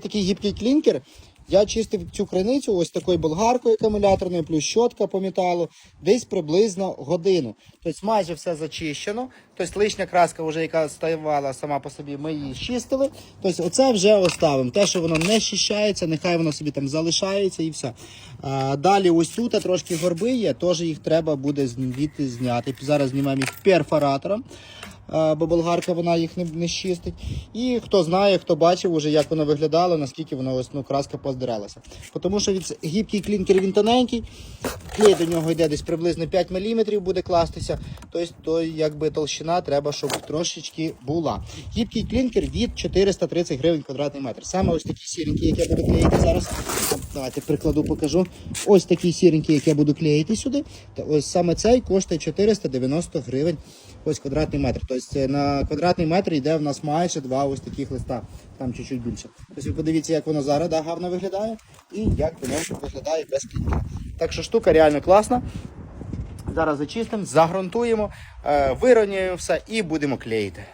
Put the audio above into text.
Такий гібкий клінкер. Я чистив цю криницю ось такою болгаркою акумуляторною, плюс щотка по металу, десь приблизно годину. Тобто майже все зачищено. Тобто лишня краска, вже, яка ставала сама по собі, ми її щистили. Тобто оце вже оставимо. Те, що воно не щищається, нехай воно собі там залишається і все. А, далі ось тут трошки горби є, теж їх треба буде звідти зняти. Зараз знімаємо їх перфоратором. Бо болгарка вона їх не, не чистить. І хто знає, хто бачив уже, як воно виглядало, наскільки воно ось ну, краска поздиралася. Тому що від гібкий клінкер він тоненький, клей до нього йде десь приблизно 5 мм буде кластися. Тобто, то якби толщина треба, щоб трошечки була. Гібкий клінкер від 430 гривень квадратний метр. Саме ось такі сіренькі, які я буду клеїти зараз. Давайте прикладу покажу. Ось такі сіренькі, які я буду клеїти сюди. Та ось саме цей коштує 490 гривень ось квадратний метр. Тобто на квадратний метр йде в нас майже два ось таких листа, там чуть-чуть більше. Тобто ви подивіться, як воно зараз да, гарно виглядає і як воно виглядає без клінкера. Так що штука реально класна. Зараз зачистимо, загрунтуємо, е, вирівняємо все і будемо клеїти.